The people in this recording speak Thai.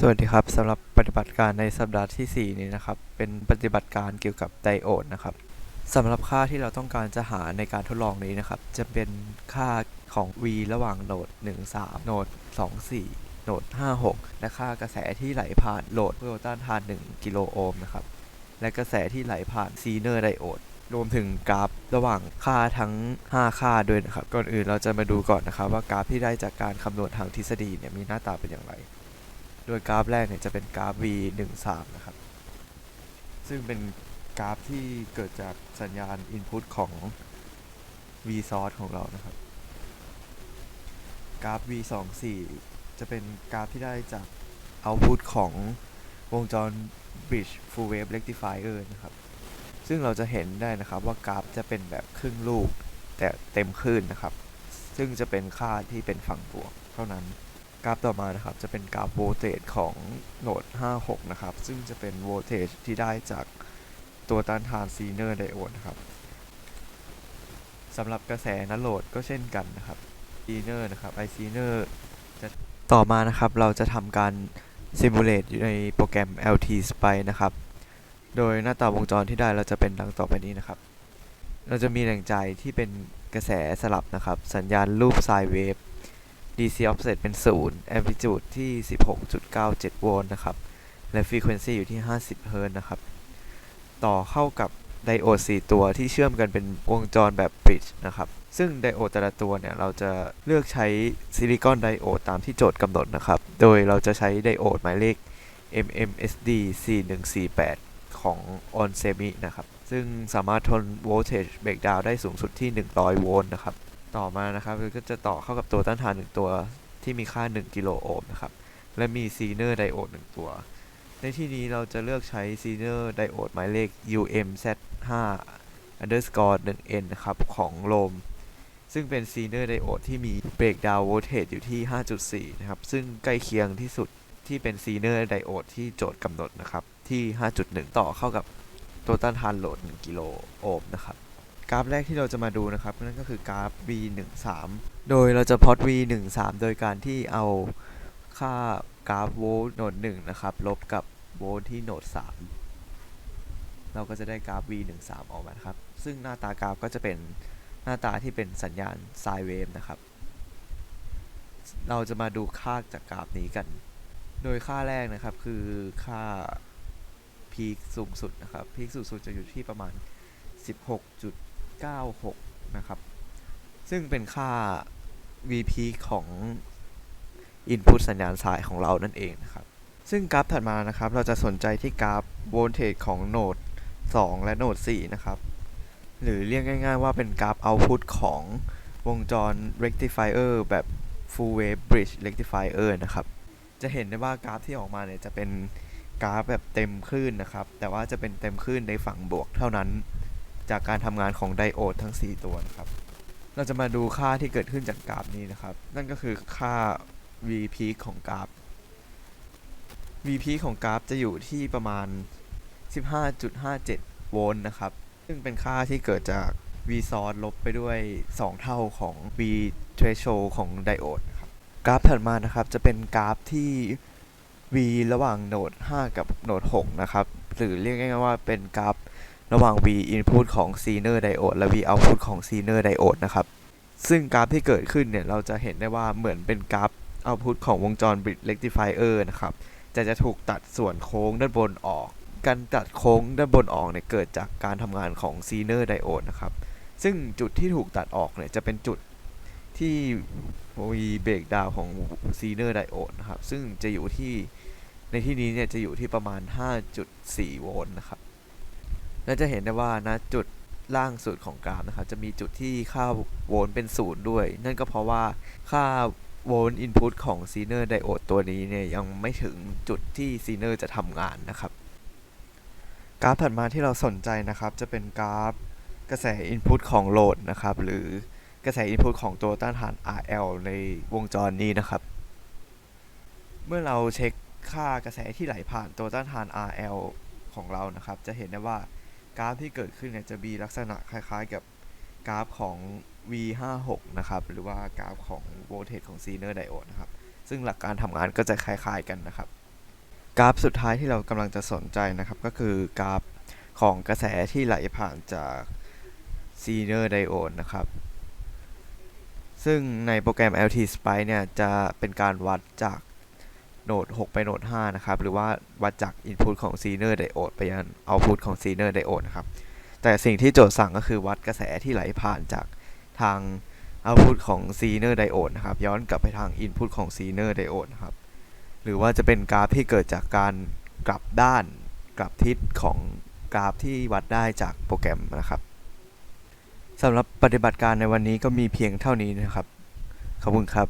สวัสดีครับสำหรับปฏิบัติการในสัปดาห์ที่ 4 นี้นะครับ เป็นปฏิบัติการเกี่ยวกับไดโอดนะครับสำหรับค่าที่เราต้องการจะหาในการทดลองนี้นะครับ จะเป็นค่าของ v ระหว่างโหนด 1 3 โหนด 2 4 โหนด 5 6 และค่ากระแสที่ไหลผ่านโหลดเพื่อต้านทาน 1 กิโลโอห์มนะครับ และกระแสที่ไหลผ่านซีเนอร์ไดโอดรวมถึงกราฟระหว่างค่าทั้ง 5 ค่าด้วยนะครับ ก่อนอื่นเราจะมาดูก่อนนะครับว่ากราฟที่ได้จากการคำนวณทางทฤษฎีเนี่ยมีหน้าตาเป็นอย่างไร โดยกราฟแรกเนี่ยจะเป็นกราฟ v 1 3 นะครับ ซึ่งเป็นกราฟที่เกิดจากสัญญาณ input ของ v source ของเรานะครับ กราฟ v 2 4 จะเป็นกราฟที่ได้จาก output ของวงจร bridge full wave rectifier นะครับ ซึ่งเราจะเห็นได้นะครับว่ากราฟจะเป็นแบบครึ่งลูกแต่เต็มคลื่นนะครับ ซึ่งจะเป็นค่าที่เป็นฝั่งบวกเท่านั้น กราฟต่อมานะครับจะเป็นกราฟโวลเตจของโหนด 56 นะครับ ซึ่งจะเป็นโวลเทจที่ได้จากตัวต้านทานซีเนอร์ไดโอดครับสำหรับกระแสนัโหลดก็เช่นกันนะครับซีเนอร์นะครับไอซีเนอร์จะต่อมานะครับเราจะทำการซิมูเลตอยู่ในโปรแกรม LT Spice นะครับ โดยหน้าตาวงจรที่ได้เราจะเป็นดังต่อไปนี้นะครับ เราจะมีแหล่งจ่ายที่เป็นกระแสสลับนะครับ สัญญาณรูปไซเวฟ DC offset เป็น 0 amplitude ที่ 16.97 โวลต์นะครับ และ frequency อยู่ที่ 50 เฮิรตซ์นะครับ ต่อเข้ากับไดโอด 4 ตัวที่เชื่อมกันเป็นวงจรแบบ bridge นะครับ ซึ่งไดโอดแต่ละตัวเนี่ย เราจะเลือกใช้ซิลิคอนไดโอดตามที่โจทย์กำหนดนะครับ โดยเราจะใช้ไดโอดหมายเลข MMSD 4148 ของ Onsemi นะครับ ซึ่งสามารถทน voltage breakdown ได้สูงสุดที่ 100 โวลต์นะครับ ต่อมานะครับก็จะต่อเข้ากับตัวต้านทาน1ตัวที่มีค่า 1 กิโลโอห์มนะครับ และมีซีเนอร์ไดโอด1ตัว ในที่นี้เราจะเลือกใช้ซีเนอร์ไดโอดหมายเลข UMZ5 underscore 1N นะครับ ของโลม ซึ่งเป็นซีเนอร์ไดโอดที่มี breakdown voltage อยู่ที่ 5.4 นะครับ ซึ่งใกล้เคียงที่สุดที่เป็นซีเนอร์ไดโอดที่โจทย์กำหนดนะครับ ที่ 5.1 ต่อเข้ากับตัวต้านทานโหลด 1 กิโลโอห์มนะครับ กราฟแรกที่เราจะมาดูนะครับนั่นก็คือกราฟ v 1 3 โดยเราจะพลอต v 1 3 โดยการที่เอาค่ากราฟโวลต์โหนด1นะครับลบกับโวลต์ที่โหนด3เราก็จะได้กราฟ v 1 3 ออกมาครับ ซึ่งหน้าตากราฟก็จะเป็นหน้าตาที่เป็นสัญญาณไซเวฟนะครับ เราจะมาดูค่าจากกราฟนี้กัน โดยค่าแรกนะครับคือค่าพีคสูงสุดนะครับพีคสูงสุดจะอยู่ที่ประมาณ 96 นะครับ ซึ่งเป็นค่า VP ของ Input สัญญาณสายของเรานั่นเองนะครับ ซึ่งกราฟถัดมานะครับ เราจะสนใจที่กราฟ Voltage ของโหนด 2 และโหนด 4 นะครับ หรือเรียกง่าย ๆ ว่าเป็นกราฟ Output ของวงจร Rectifier แบบ Full Wave Bridge Rectifier นะครับ จะเห็นได้ว่ากราฟที่ออกมาเนี่ยจะเป็นกราฟแบบเต็มคลื่นนะครับ แต่ว่าจะเป็นเต็มคลื่นในฝั่งบวกเท่านั้น จากการทำงานของไดโอดทั้ง 4 ตัวนะครับ เราจะมาดูค่าที่เกิดขึ้นจากกราฟนี้นะครับ นั่นก็คือค่า V peak ของกราฟ V peak ของกราฟจะอยู่ที่ประมาณ 15.57 โวลต์นะครับ ซึ่งเป็นค่าที่เกิดจาก V source ลบไปด้วย 2 เท่าของ V threshold ของไดโอดนะครับ กราฟถัดมานะครับจะเป็นกราฟที่ V ระหว่างโหนด 5 กับโหนด 6 นะครับ หรือเรียกง่ายๆว่าเป็นกราฟ ระหว่าง V input ของ Zener diode และ V output ของ Zener diode นะครับ ซึ่งกราฟที่เกิดขึ้นเนี่ย เราจะเห็นได้ว่าเหมือนเป็นกราฟ output ของวงจร bridge rectifier นะครับจะจะถูกตัดส่วนโค้งด้านบนออก การตัดโค้งด้านบนออกเนี่ยเกิดจากการทำงานของ Zener diode นะครับ ซึ่งจุดที่ถูกตัดออกเนี่ยจะเป็นจุดที่ V breakdown ของ Zener diode นะครับ ซึ่งจะอยู่ที่ในที่นี้เนี่ยจะอยู่ที่ประมาณ 5.4 โวลต์นะครับ และจะเห็นได้ว่าณจุดล่างสุดของกราฟนะครับจะมีจุดที่ค่าโวลต์เป็นศูนย์ด้วย นั่นก็เพราะว่าค่าโวลต์อินพุตของซีเนอร์ไดโอดตัวนี้เนี่ยยังไม่ถึงจุดที่ซีเนอร์จะทำงานนะครับ กราฟถัดมาที่เราสนใจนะครับ จะเป็นกราฟกระแสอินพุตของโหลดนะครับ หรือกระแสอินพุตของตัวต้านทาน RL ในวงจรนี้นะครับ เมื่อเราเช็คค่ากระแสที่ไหลผ่านตัวต้านทาน RL ของเรานะครับ จะเห็นได้ว่า กราฟที่เกิดขึ้นเนี่ยจะมีลักษณะคล้ายๆกับกราฟของ V56 นะครับ หรือว่ากราฟของ voltage ของ Zener diode นะครับ ซึ่งหลักการทำงานก็จะคล้ายๆกันนะครับ กราฟสุดท้ายที่เรากำลังจะสนใจนะครับ ก็คือกราฟของกระแสที่ไหลผ่านจากซีเนอร์ไดโอดนะครับ ซึ่งในโปรแกรม LT Spice เนี่ยจะเป็นการวัดจาก โหนด 6 ไปโหนด 5 นะครับ หรือว่าวัดจาก Input ของ Zener Diode ไปยัง Output ของ Zener Diode นะครับ แต่สิ่งที่โจทย์สั่งก็คือวัดกระแสที่ไหลผ่านจากทาง Output ของ Zener Diode นะครับ ย้อนกลับไปทาง Input ของ Zener Diode นะครับ หรือว่าจะเป็นกราฟที่เกิดจากการกลับด้านกลับทิศของกราฟที่วัดได้จากโปรแกรมนะครับสำหรับปฏิบัติการในวันนี้ก็มีเพียงเท่านี้นะครับ ขอบคุณครับ